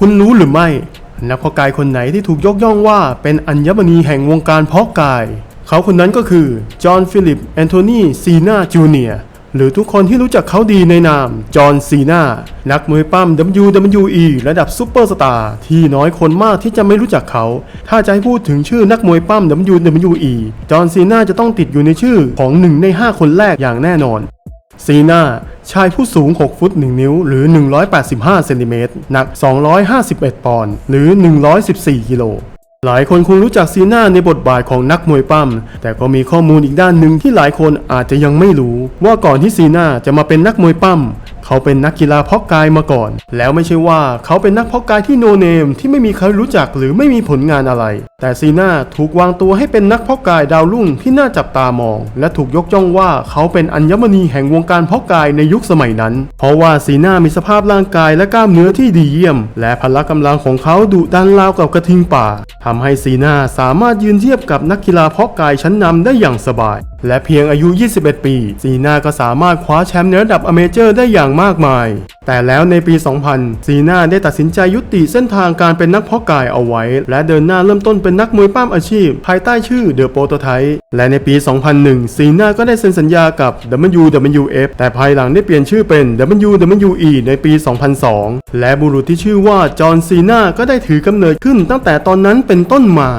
คุณรู้หรือไม่ นักเพาะกายคนไหนที่ถูกยกย่องว่าเป็นอัญมณีแห่งวงการเพาะกาย เขาคนนั้นก็คือ จอห์นฟิลิป แอนโทนีซีนาจูเนียหรือทุกคนที่รู้จักเขาดีในนาม จอห์นซีนานักมวยปั้ม WWE ระดับซูเปอร์สตาร์ที่น้อยคนมากที่จะไม่รู้จักเขา ถ้าจะให้พูดถึงชื่อนักมวยปั้ม WWE จอห์นซีนาจะต้องติดอยู่ในชื่อของหนึ่งใน 5 คนแรกอย่างแน่นอน ซีนาชายผู้สูง 6 ฟุต 1 นิ้ว หรือ 185 เซนติเมตร หนัก 251 ปอนด์ หรือ 114 กิโล หลายคนคงรู้จักซีนาในบทบาทของนักมวยปั้ม แต่ก็มีข้อมูลอีกด้านหนึ่งที่หลายคนอาจจะยังไม่รู้ ว่าก่อนที่ซีนาจะมาเป็นนักมวยปั้ม เขาเป็นนักกีฬาเพาะกายมาก่อน แล้วไม่ใช่ว่าเขาเป็นนักเพาะกายที่โนเนมที่ไม่มีใครรู้จักหรือไม่มีผลงานอะไร แต่ซีนาถูกวางตัวให้เป็นนักเพาะกายดาวรุ่งที่น่าจับตามอง และถูกยกย่องว่าเขาเป็นอัญมณีแห่งวงการเพาะกายในยุคสมัยนั้น เพราะว่าซีนามีสภาพร่างกายและกล้ามเนื้อที่ดีเยี่ยม และพละกำลังของเขาดุดันราวกับกระทิงป่าทำให้ซีนาสามารถยืนเทียบกับนักกีฬาเพาะกายชั้นนำได้อย่างสบายและเพียงอายุ 21 ปี ซีนาก็สามารถคว้าแชมป์ในระดับอเมเจอร์ได้อย่างมากมาย แต่แล้วในปี 2000 ซีนาได้ตัดสินใจยุติเส้นทางการเป็นนักเพาะกายเอาไว้ และเดินหน้าเริ่มต้นเป็นนักมวยปั้มอาชีพ ภายใต้ชื่อเดอะโปรโตไทป์และในปี 2001 ซีนาก็ได้เซ็นสัญญากับ WWF แต่ภายหลังได้เปลี่ยนชื่อเป็น WWE ในปี 2002 และบุรุษที่ชื่อว่าจอห์นซีนาก็ได้ถือกำเนิดขึ้นตั้งแต่ตอนนั้นเป็นต้นมา